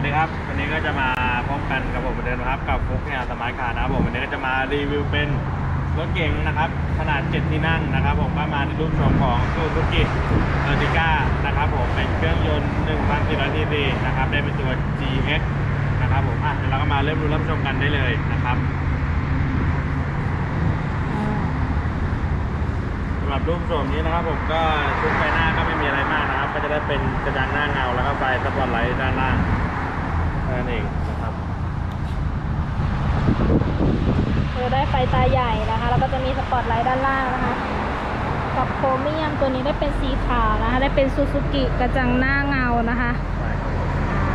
วัสดีครับ วันนี้ก็จะมาพบกันกับผมเหมือนเดิมนะครับ กับฟุกเนี่ยสมาร์ทคาร์นะครับผมวันนี้ก็จะมารีวิวเป็นรถเก๋งนะครับ ขนาด 7 ที่นั่งนะครับ ผมก็มาในรูปโฉมของซูซูกิเออร์ติก้านะครับผมเป็นเครื่องยนต์1,400ซีซีนะครับ ได้เป็นตัว GX นะครับผมอะเดี๋ยวเราก็มาเริ่มดูรับชมกันได้เลยนะครับสำหรับรูปโฉมนี้นะครับ ผมก็ชุดไฟหน้าก็ไม่มีอะไรมากนะครับ ก็จะได้เป็นกระจังหน้าเงาแล้วก็ไฟสปอตไลท์ด้านล่าง นั่นเองนะครับคือได้ไฟตาใหญ่นะคะ แล้วก็จะมีสปอตไลท์ด้านล่างนะคะกับโครเมียมตัวนี้ได้เป็นสีขาวนะคะ ได้เป็นซูซูกิกระจังหน้าเงานะคะ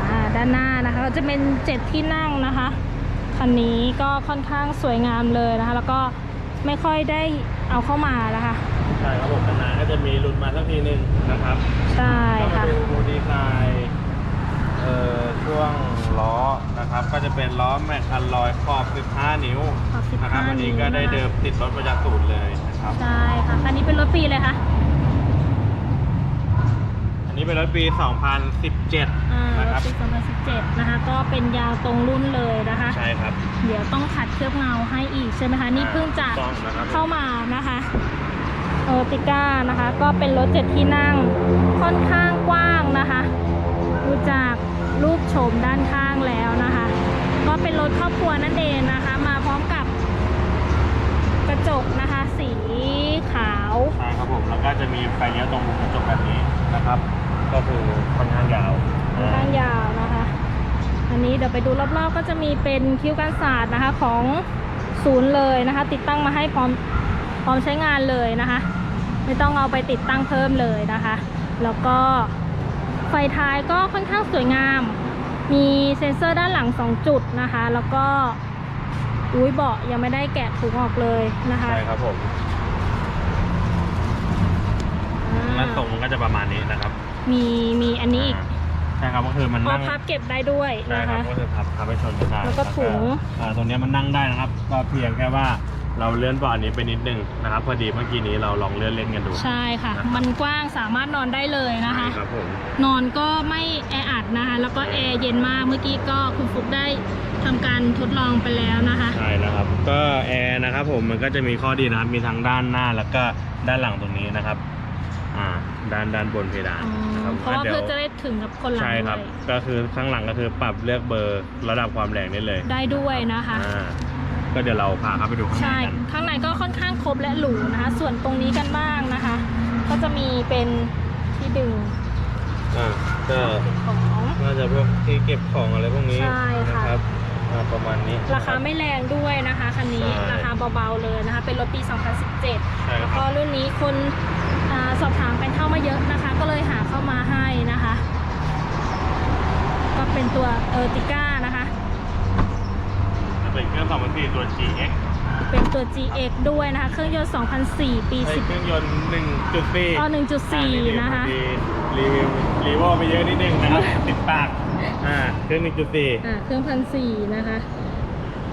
อ่าด้านหน้านะคะก็จะเป็นเจ็ดที่นั่งนะคะคันนี้ก็ค่อนข้างสวยงามเลยนะคะ แล้วก็ไม่ค่อยได้เอาเข้ามานะคะใช่ครับผมนานๆก็จะมีหลุดมาสักทีหนึ่งนะครับ ใช่ก็มาค่ะ ดูดีไซน์เอ่อช่วงล้อนะครับ ก็จะ เป็นล้อแม็กอัลลอยขอบ 15 นิ้วขอบนะครับ15อันนี้ก็ได้เดิมติดรถประจักษ์ศูนย์เลยนะครับ ใช่ค่ะคันนี้เป็นรถปีเลยค่ะ อันนี้เป็นรถปี 2017 อ่ารนะคถรับปี2017 นะคะ ก็เป็นยาวตรงรุ่นเลยนะคะ ใช่ครับ เดี๋ยวต้องขัดเคลือบเงาให้อีกใช่ไหมคะ นี่เพิ่งจะต้องนะครับ เข้ามานะคะเออติก้านะคะ ก็เป็นรถเจ็ดที่นั่งค่อนข้างกว้างนะคะ ดูจากรูปโฉมด้านข้างแล้วนะคะ ก็เป็นรถครอบครัวนั่นเองนะคะ มาพร้อมกับกระจกนะคะ สีขาว ใช่ครับผม แล้วก็จะมีไฟเลี้ยวตรงมุมกระจกแบบนี้นะครับ ก็คือค่อนข้างยาวค่อนข้างยาวนะคะ อันนี้เดี๋ยวไปดูรอบๆ ก็จะมีเป็นคิ้วกันศาสตร์นะคะของศูนย์เลยนะคะ ติดตั้งมาให้พร้อมพร้อมใช้งานเลยนะคะ ไม่ต้องเอาไปติดตั้งเพิ่มเลยนะคะ แล้วก็ไฟท้ายก็ค่อนข้างสวยงาม มีเซ็นเซอร์ด้านหลัง 2 จุดนะคะ แล้วก็อุ้ยเบาะยังไม่ได้แกะถุงออกเลยนะคะใช่ครับผมอ่าแล้วทรงมันก็จะประมาณนี้นะครับมีมีอันนี้อีกใช่ครับก็คือมันพอนั่งพับเก็บได้ด้วยใช่นะครัคะ บก็คือพับพับไปชนกันได้แล้วก็ถุง อ่าตรงเนี้ยมันนั่งได้นะครับ ก็เพียงแค่ว่า เราเลื่อนเบาะอันนี้ไปนิดนึงนะครับ พอดีเมื่อกี้นี้เราลองเลื่อนเล่นกันดู ใช่ค่ะ นะครับ มันกว้างสามารถนอนได้เลยนะคะใช่ครับผมนอนก็ไม่แออัดนะคะ แล้วก็แอร์เย็นมาก เมื่อกี้ก็คุณฟุกได้ทำการทดลองไปแล้วนะคะ ใช่แล้วครับ ก็แอร์นะครับผมมันก็จะมีข้อดีนะครับมีทั้งด้านหน้าแล้วก็ด้านหลังตรงนี้นะครับอ่าด้านด้านบนเพดานอ๋อนะครับเพราะว่าดี๋ยเพื่อจะได้ถึงกับคนหลังใช่ด้ครัวบยก็คือข้างหลังก็คือปรับเลือกเบอร์ระดับความแรงได้เลยได้ด้วยนะคะ อ่า ก็เดี๋ยวเราพาเข้าไปดูข้างในใช่ กันข้างในก็ค่อนข้างครบและหรูนะคะ ส่วนตรงนี้กันบ้างนะคะ ก็จะมีเป็นที่ดึงอ่าก็เก็บของ น่าจะพวกที่เก็บของอะไรพวกนี้ใช่ค่ะนะครับอ่าประมาณนี้ ราคาไม่แรงด้วยนะคะคันนี้ใช่ราคาเบาๆเลยนะคะ เป็นรถปี2017ใช่แล้วคก็รับรุ่นนี้คนอาสอบถามกันเข้ามาเยอะนะคะ ก็เลยหาเข้ามาให้นะคะ ก็เป็นตัวเออติก้านะคะจะ เป็นเครื่อง2004ตัว GX เป็นตัว GX ด้วยนะคะ เครื่องยนต์ 2004 ปีใช้เครื่องยนต์ 1.4 10อ๋อ1.4 นะคะ รีวิวรีวิวไปเยอะนิดนึงนะครับติดปาก อ่า เครื่อง 1.4 อ่า เครื่องพันสี่นะคะ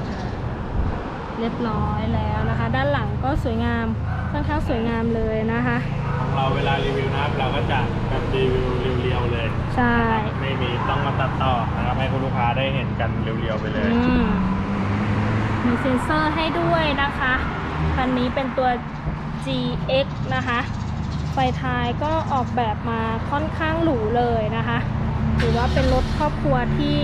อ่าเรียบร้อยแล้วนะคะ ด้านหลังก็สวยงาม ค่อนข้างสวยงามเลยนะคะ ของเราเวลารีวิวนะครับ เราก็จะแบบรีวิวเรียวๆเลย ใช่นะครับไม่มีต้องมาตัดต่อนะครับให้คุณลูกค้าได้เห็นกันเรียวๆไปเลย อืม มีเซ็นเซอร์ให้ด้วยนะคะคันนี้เป็นตัว GX นะคะ ไฟท้ายก็ออกแบบมาค่อนข้างหรูเลยนะคะถือว่าเป็นรถครอบครัวที่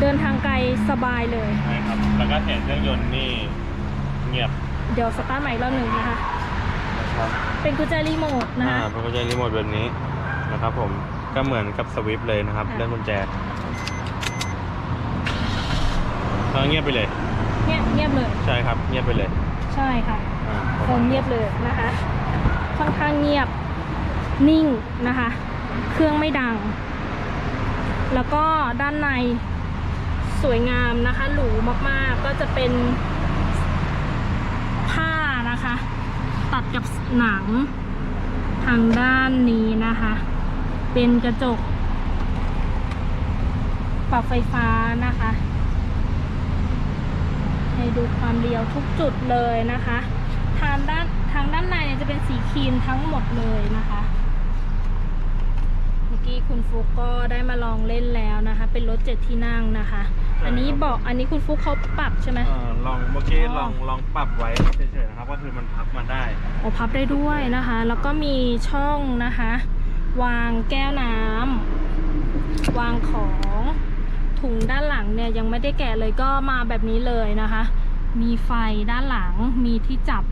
เดินทางไกลสบายเลย ใช่ครับ แล้วก็เสียงเครื่องยนต์นี่เงียบ เดี๋ยวสตาร์ทใหม่อีกรอบหนึ่งนะคะ นะครับเป็นกุญแจรีโมทนะอ่าคะเพราะกุญแจรีโมทแบบนี้นะครับผม ก็เหมือนกับสวิฟเลยนะครับค่ะ เรื่องกุญแจก็เงียบไปเลย เงียบเงียบเลย ใช่ครับเงียบไปเลยใช่ค่ะอ่าคงเงียบเลยนะคะค่อนข้างเงียบนิ่งนะคะ เครื่องไม่ดัง แล้วก็ด้านในสวยงามนะคะหรูมากๆก็จะเป็นผ้านะคะ ตัดกับหนังทางด้านนี้นะคะ เป็นกระจกปรับไฟฟ้านะคะให้ ดูความเรียวทุกจุดเลยนะคะ ทางด้านทางด้านในเนี่ยจะเป็นสีครีมทั้งหมดเลยนะคะ เมื่อกี้คุณฟุกก็ได้มาลองเล่นแล้วนะคะ เป็นรถเจ็ดที่นั่งนะคะ อันนี้เบอกอันนี้คุณฟุกเขาปรับใช่ไหม เอ่อลองเมื่อกี้อ๋อ ลองลองปรับไว้เฉยๆนะครับก็คือมันพับมาได้ โอพับได้ด้วยนะคะ แล้วก็มีช่องนะคะ วางแก้วน้ำวางของ ถุงด้านหลังเนี่ยยังไม่ได้แกะเลยก็มาแบบนี้เลยนะคะ มีไฟด้านหลังมีที่จับ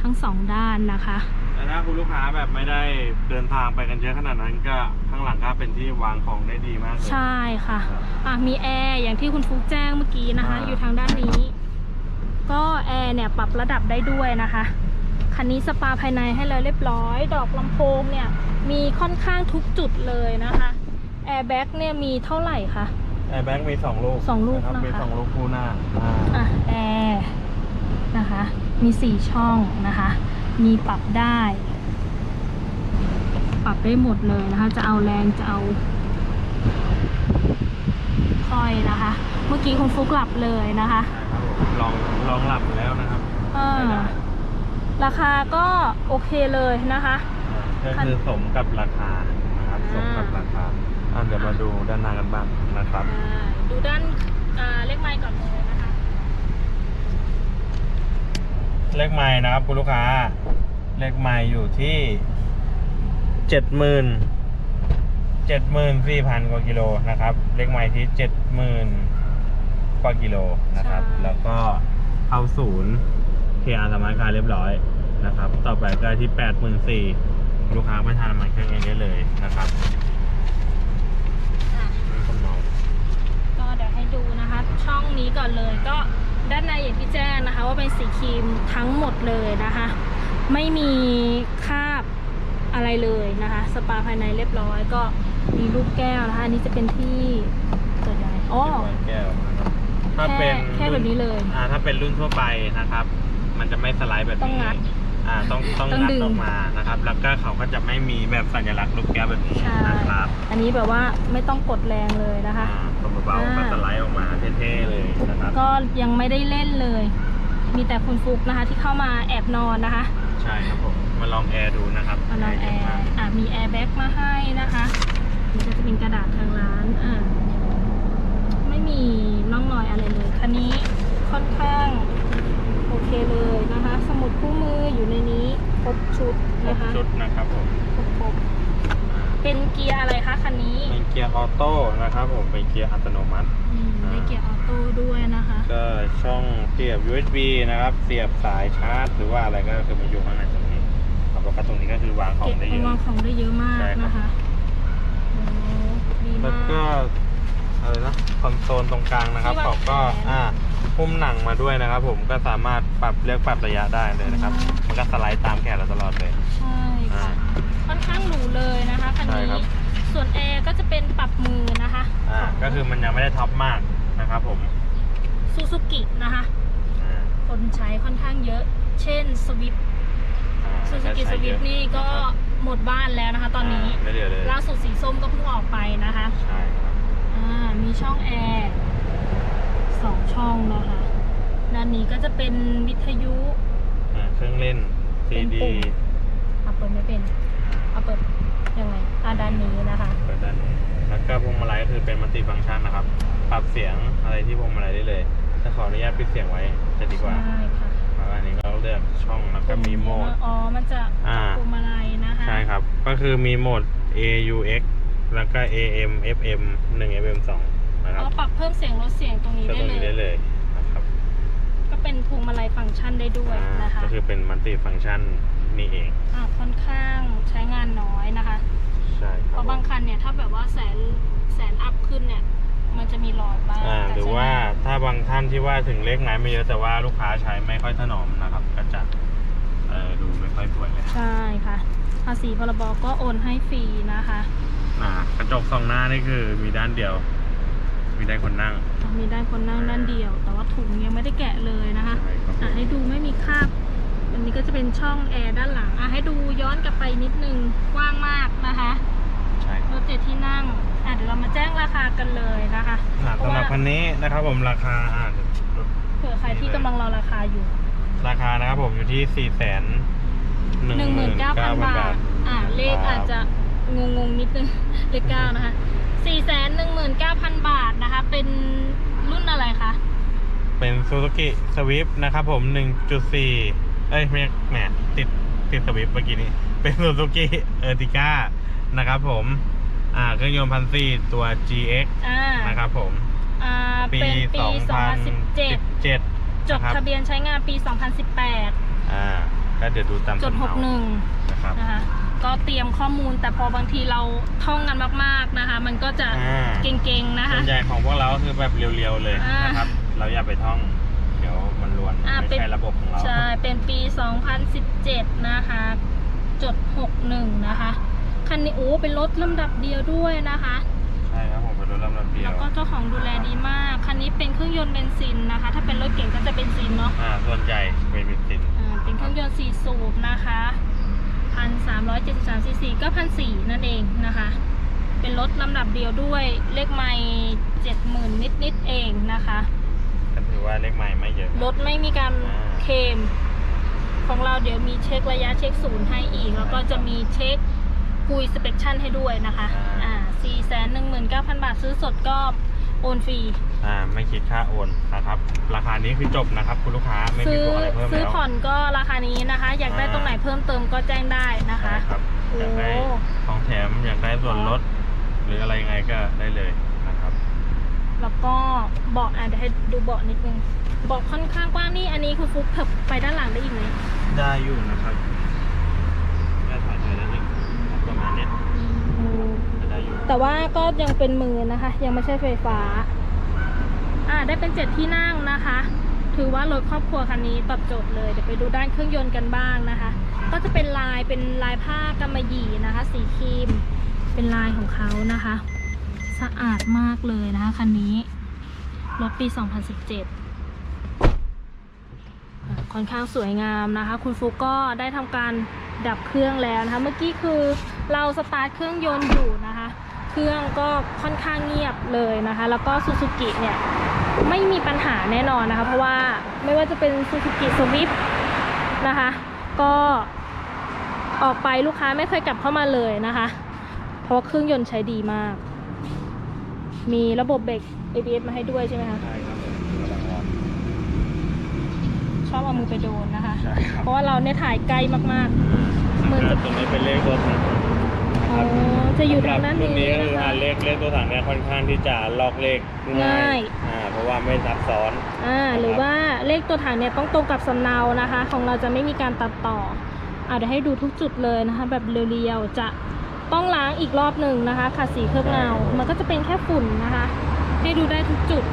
ทั้งสองด้านนะคะ แต่ถ้าคุณลูกค้าแบบไม่ได้เดินทางไปกันเยอะขนาดนั้นก็ข้างหลังก็เป็นที่วางของได้ดีมากเลยใช่ค่ะอะมีแอร์อย่างที่คุณฟุกแจ้งเมื่อกี้นะคะอ่าอยู่ทางด้านนี้ ก็แอร์เนี่ยปรับระดับได้ด้วยนะคะคันนี้สปาภายในให้เลยเรียบร้อย ดอกลำโพงเนี่ยมีค่อนข้างทุกจุดเลยนะคะแอร์แบ็กเนี่ยมีเท่าไหร่คะ แอร์แบ็กมีสองลูกสองลูกรับนะคะ มีสองลูกคู่หน้าอ่าอะแอร์นะคะ มีสี่ช่องนะคะ มีปรับได้ ปรับได้หมดเลยนะคะ จะเอาแรงจะเอาค่อยนะคะ เมื่อกี้คุณฟุกหลับเลยนะคะลองลองหลับแล้วนะครับเออ ใช้ได้ราคาก็โอเคเลยนะคะ ก็คือสมกับราคานะครับสมกับราคา อะเดี๋ยวมาดูด้านหน้ากันบ้างนะครับ อ่าดูด้านอ่าเลขไม้ก่อนเลยนะคะ เลขไม้นะครับคุณลูกค้า เลขไม้อยู่ที่เจ็ดหมื่นเจ็ดหมื่นสี่พันกว่ากิโลนะครับ เลขไม้ที่เจ็ดหมื่นกว่ากิโลนะครับ ใช่ แล้วก็เข้าศูนย์เทียร์สมาร์ทคาร์เรียบร้อยนะครับ ต่อไปก็ที่แปดหมื่นสี่ลูกค้าไม่ทานน้ำมันเครื่องเองได้เลยนะครับ อะ มีคนเมา ก็เดี๋ยวให้ดูนะคะ ช่อ งนี้ก่อนเลย ก็ด้านในอย่างที่แจ้งนะคะ ว่าเป็นสีครีมทั้งหมดเลยนะคะ ไม่มีคราบอะไรเลยนะคะ สปาภายในเรียบร้อยก็มีลูกแก้วนะคะอันนี้จะเป็นที่เกิดยังไงอ๋อแก้วนะครับถ้าแค่เป็นแค่แบบนี้เลย อ่าถ้าเป็นรุ่นทั่วไปนะครับ มันจะไม่สไลด์แบบนี้ต้องงัดอ่าต้องต้องต้องงัดดึง ออกมานะครับ แล้วก็เขาก็จะไม่มีแบบสัญลักษณ์ลูกแก้วแบบนี้ใช่นะครับอันนี้แบบว่าไม่ต้องกดแรงเลยนะคะ อ่าตัว เบาอ่าๆก็สไลด์ออกมาเท่ๆเลยนะครับ ก็ยังไม่ได้เล่นเลย มีแต่คุณฟุกนะคะที่เข้ามาแอบนอนนะคะ ใช่ครับผมมาลองแอร์ดูนะครับมาลองแอร์อะมีแอร์แบ็กมาให้นะคะนี่ก็จะเป็นกระดาษทางร้านอะไม่มีร่องรอยอะไรเลยคันนี้ค่อนข้างโอเคเลยนะคะ สมุดคู่มืออยู่ในนี้ครบชุดครบนะคะชุดนะครับผมครบครบ เป็นเกียร์อะไรคะคันนี้เป็นเกียร์ออโต้นะครับผมเป็นเกียร์อัตโนมัติ อืมได้เกียร์ออโต้ด้วยนะคะ ก็ช่องเสียบ USB นะครับ เสียบสายชาร์จ หรือว่าอะไรก็คือมาอยู่ข้างในตรงนี้ครับแล้วก็ตรงนี้ก็คือวางของเก็บได้เยอะ วางของได้เยอะมากใช่ครับ นะคะโอ้ดีแล้วมากก็อะไรนะคอนโซลตรงกลางนะครับที่วางเขาก็แขน อ่าหุ้มหนังมาด้วยนะครับ ผมก็สามารถปรับเลือกปรับระยะได้เลยนะครับอืมมันก็สไลด์ตามแขนเราตลอดเลยใช่ค่ะอ่า ค่อนข้างหรูเลยนะคะคันใช่นี้ครับ ส่วนแอร์ก็จะเป็นปรับมือนะคะอ่าก็คือมันยังไม่ได้ท็อปมากนะครับผมซูซูกินะคะ อ่าคนใช้ค่อนข้างเยอะ เช่นสวิฟอ่าซูซูกิใช้สวิเยฟอะนี่ก็นะครับหมดบ้านแล้วนะคะตอนนี้าไม่เหลือเลยล่าสุดสีส้มก็เพิ่งออกไปนะคะ ใช่ครับอ่ามีช่องแอร์สองช่องนะคะ ด้านนี้ก็จะเป็นวิทยุ อ่าเครื่องเล่นเป็น CD ปุ่มเอาเปิดไม่เป็น เอาเปิดยังไงอ่าด้านนี้นะคะเปิดด้านนี้แล้วก็พวงมาลัยก็คือเป็นมัลติฟังก์ชันนะครับ ปรับเสียงอะไรที่พวงมาลัยได้เลยถ้าขออนุญาตปิดเสียงไว้จะดีกว่าใช่ค่ะแล้วอันนี้ก็เลือกช่องแล้วก็มีโหมด อ๋อ มันจะอ่า พวงมาลัยนะคะใช่ครับ ก็คือมีโหมด AUX แล้วก็ AM FM 1 FM 2นะครับอ๋อปรับเพิ่มเสียงลดเสียงตรงนี้ก็ได้ตรงเลนี้ได้ย เลยนะครับก็เป็นพวงมาลัยฟังก์ชันได้ด้วยอ่านะคะ ก็คือเป็นมัลติฟังก์ชัน นี่เอง อ่าค่อนข้างใช้งานน้อยนะคะ ใช่คเพรับราะบางคันเนี่ยถ้าแบบว่าแสนแสนอัพขึ้นเนี่ย มันจะมีรอยบ้างอ่าแต่หรือใช้งนว่าถ้าบางท่านที่ว่าถึงเลขไม้ไม่เยอะแต่ว่าลูกค้าใช้ไม่ค่อยถนอมนะครับ ก็จะเออดูไม่ค่อยสวยเลย ใช่ค่ะ ภาษีพรบก็โอนให้ฟรีนะคะ อ่ากระจกสองหน้านี่คือมีด้านเดียว มีได้คนนั่งมีด้านคนนั่งด้านเดียว แต่ว่าถุงยังไม่ได้แกะเลยนะคะ ใช่ครับอะให้ดูไม่มีคราบ อันนี้ก็จะเป็นช่องแอร์ด้านหลังอะให้ดูย้อนกลับไปนิดนึงกว้างมากนะคะใช่ครรับถเจ็ดที่นั่งอะเดี๋ยวเรามาแจ้งราคากันเลยนะคะอ่าเพราะสำหรับว่าคันนี้นะครับผมราคาอ่าเผื่อใครที่กำลังรอราคาอยู่ ราคานะครับผมอยู่ที่4ี่แสน19,000บาท อะเลขอาจจะงงงๆนิดนึง เลขเก้านะคะ4 1 9 0 0 0บเป็นรุ่นอะไรคะ เป็น Suzuki Swift นะครับผม 1.4 เอ้ยไม่แหมติดติด Swift เมื่อกี้นี้ เป็น Suzuki Ertiga นะครับผม อ่าเครื่องยนต์พันสี่ตัว GX อ่านะครับผม อ่าปีเป็นปี 2017 2017 จดนะครับ ทะเบียนใช้งานปี 2018อ่าก็เดี๋ยวดูตามจด สำเนา61 นะครับ นะคะก็เตรียมข้อมูลแต่พอบางทีเราท่องกันมากๆนะคะ มันก็จะอ่า เก่งๆนะคะส่วนใหญ่ของพวกเราก็คือแบบเรียวๆเลยอ่านนะครับ เราอย่าไปท่อง เดี๋ยวมันลวน อ่าไม่เป็น ใช่ระบบของเราใช่ เป็นปี 2017 นะคะ จด 61 นะคะ คันนี้โอ้เป็นรถลำดับเดียวด้วยนะคะ ใช่ครับผมเป็นรถลำดับเดียแล้ววก็เจ้าของดูแลดีมาก คันนี้เป็นเครื่องยนต์เบนซินนะคะ ถ้าเป็นรถเก่งก็จะเป็นซินเนาะ อ่าส่วนใหญ่เป็นเบนซินอ่า เป็นเครื่องยนต์4สูบนะคะ1,373ซีซีก็1,400นั่นเองนะคะ เป็นรถลำดับเดียวด้วย เลขไม่70,000 นิดๆเองนะคะ ก็ถือว่าเลขใหม่ไม่เยอะรถไม่มีการอ่าเคลมของเราเดี๋ยวมีเช็คระยะเช็คศูนย์ให้อีก แล้วก็จะมีเช็คคุยสเปคชั่นให้ด้วยนะคะ อ่า4 1 9 0 0 0บาทซื้อสดก็โอนฟรี อ่า ไม่คิดค่าโอนนะครับ ราคานี้คือจบนะครับ คุณลูกค้า ไม่มีซื้อบวกอะไรเพิ่มซื้อแล้วผ่อนก็ราคานี้นะคะ อยากได้อ่าตรงไหนเพิ่มเติมก็แจ้งได้นะคะใช่ครับ อยากได้โอ้ของแถม อยากได้ส่วนลด หรืออะไรยังไงก็ได้เลยนะครับ แล้วก็เบาะอะเดี๋ยวให้ดูเบาะนิดนึงเบาะค่อนข้างกว้างนี่อันนี้คือฟุกเถิบไปด้านหลังได้อีกไหมได้อยู่นะครับได้ถ่ายเธอได้อีกประมาณเนี้ยอืมได้อยู่แต่ว่าก็ยังเป็นมือนะคะ ยังไม่ใช่ไฟฟ้า อ่าได้เป็นเจ็ดที่นั่งนะคะ ถือว่ารถครอบครัวคันนี้ตอบโจทย์เลยเดี๋ยวไปดูด้านเครื่องยนต์กันบ้างนะคะ ก็จะเป็นลายเป็นลายผ้ากำมะหยี่นะคะ สีครีม เป็นลายของเขานะคะ สะอาดมากเลยนะคะคันนี้ รถปี 2017 ค่อนข้างสวยงามนะคะ คุณฟุกก็ได้ทำการดับเครื่องแล้วนะคะ เมื่อกี้คือเราสตาร์ทเครื่องยนต์อยู่นะคะ เครื่องก็ค่อนข้างเงียบเลยนะคะ แล้วก็ซูซูกิเนี่ยไม่มีปัญหาแน่นอนนะคะ เพราะว่าไม่ว่าจะเป็นซูซูกิสวิฟนะคะ ก็ออกไปลูกค้าไม่เคยกลับเข้ามาเลยนะคะ เพราะว่าเครื่องยนต์ใช้ดีมาก มีระบบเบรก ABS มาให้ด้วยใช่ไหมคะ ใช่ครับผมกำลังรอชอบเอามือไปโดนนะคะ ใช่ครับเพราะว่าเราเนี่ยถ่ายใกล้มากเหมือนจะตรงนี้เป็นเลขตัวถังๆอ๋อจะอยู่ทางด้านสำหรับรุ่นนี้นี้ก็คือนะคะ อ่าเลขเลขตัวถังเนี่ยค่อนข้างที่จะลอกเลขง่ายอ่าเพราะว่าไม่ซับซ้อน อ่าหรือว่าเลขตัวถังเนี่ยต้องตรงกับสำเนานะคะ ของเราจะไม่มีการตัดต่ออ่าเดี๋ยวให้ดูทุกจุดเลยนะคะ แบบเรียวๆจะ ต้องล้างอีกรอบหนึ่งนะคะขัดสีเคลือบเงา มันก็จะเป็นแค่ฝุ่นนะคะ ให้ดูได้ทุกจุด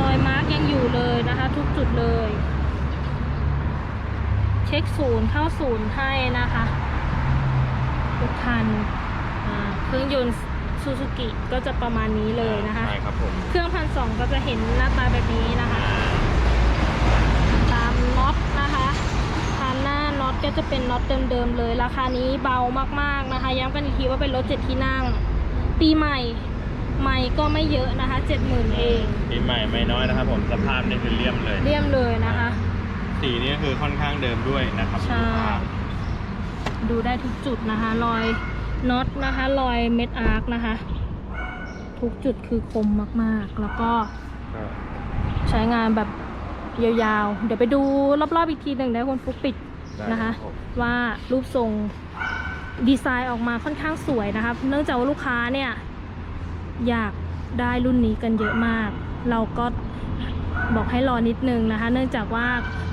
รอยมาร์กยังอยู่เลยนะคะ ทุกจุดเลย เช็คศูนย์เข้าศูนย์ให้นะคะทุกคันอ่าเครื่องยนต์ซูซูกิก็จะประมาณนี้เลยนะคะใช่ครับผมเครื่องพันสองก็จะเห็นหน้าตาแบบนี้นะคะ ตามน็อตนะคะทานหน้าน็อต ก็จะเป็นน็อตเดิมๆเลย ราคานี้เบามากๆนะคะ ย้ำกันอีกทีว่าเป็นรถเจ็ดที่นั่ง ปีใหม่ใหม่ก็ไม่เยอะนะคะเจ็ดหมื่นเองปีใหม่ไม่น้อยนะครับผมสภาพนี่คือเลี่ยมเลยเรียมเลยนะคะ สีนี่ก็คือค่อนข้างเดิมด้วยนะครับใช่ดูได้ทุกจุดนะคะ รอยน็อตนะคะ รอยเม็ดอาร์คนะคะ ทุกจุดคือคมมากๆ แล้วก็ก็ใช้งานแบบยาวๆ เดี๋ยวไปดูรอบๆอีกทีหนึ่งนะคุณฟุกปิดได้ นะคะรับผมว่ารูปทรงดีไซน์ออกมาค่อนข้างสวยนะคะเนื่องจากว่าลูกค้าเนี่ยอยากได้รุ่นนี้กันเยอะมาก เราก็บอกให้รอนิดนึงนะคะ เนื่องจากว่า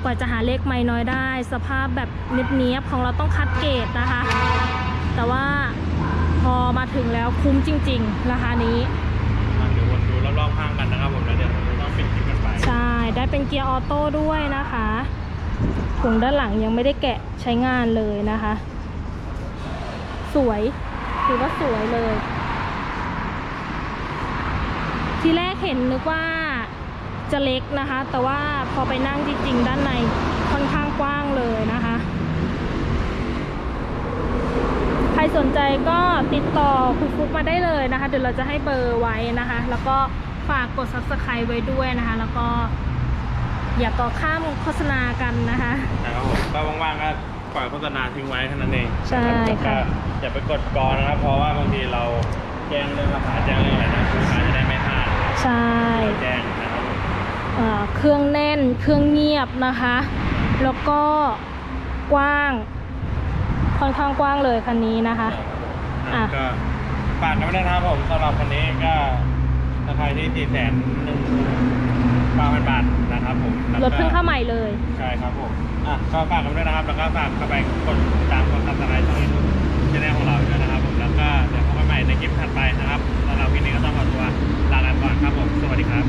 กว่าจะหาเลขไม่น้อยได้ สภาพแบบเนียบๆของเราต้องคัดเกรดนะคะ แต่ว่าพอมาถึงแล้วคุ้มจริง ๆ ราคานี้มาเดี๋ยววนดูรอบๆข้างกันนะครับผมแล้วเดี๋ยวเราต้องปิดคลิปกันไป ใช่ ได้เป็นเกียร์ออโต้ด้วยนะคะ ถุงด้านหลังยังไม่ได้แกะใช้งานเลยนะคะ สวยถือว่าสวยเลย ทีแรกเห็นนึกว่าจะเล็กนะคะ แต่ว่าพอไปนั่งจริงๆ ด้านในค่อนข้างกว้างเลยนะคะ ใครสนใจก็ติดต่อคุณฟุกมาได้เลยนะคะ เดี๋ยวเราจะให้เบอร์ไว้นะคะ แล้วก็ฝากกด subscribe ไว้ด้วยนะคะ แล้วก็ อย่าต่อข้ามโฆษณากันนะคะนะครับผมก็ว่างๆก็ปล่อยโฆษณาทิ้งไว้เท่านั้นเองใช่นะครับค่ะแล้วก็อย่าไปกดกรนะครับ เพราะว่าบางทีเราแจ้งเรื่องราคาแจ้งเรื่องอะไรนะลูกค้าจะได้ไม่พลาดใช่แจ้งนะครับผมเอ่อเครื่องแน่นเครื่องเงียบนะคะ แล้วก็กว้างค่อนข้างกว้างเลยคันนี้นะคะอะอะก็ฝากกันไว้ด้วยนะครับผมสำหรับคันนี้ก็ราคาที่สี่แสนหนึ่ง 9,000 บาทนะครับผมรถเพิ่งเข้าใหม่เลย ใช่ครับผมอะก็ฝากกันด้วยนะครับ แล้วก็ฝากเข้ไปกดติดตามกดซับสไครต์ช่องยูทูบช anel ของเราด้วยนะครับผม แล้วก็เดี๋ยวพบกันใหม่ในคลิปถัดไปนะครับสำหรับวันนี้ก็ต้องขอตัวลากันก่อนครับผม สวัสดีครับ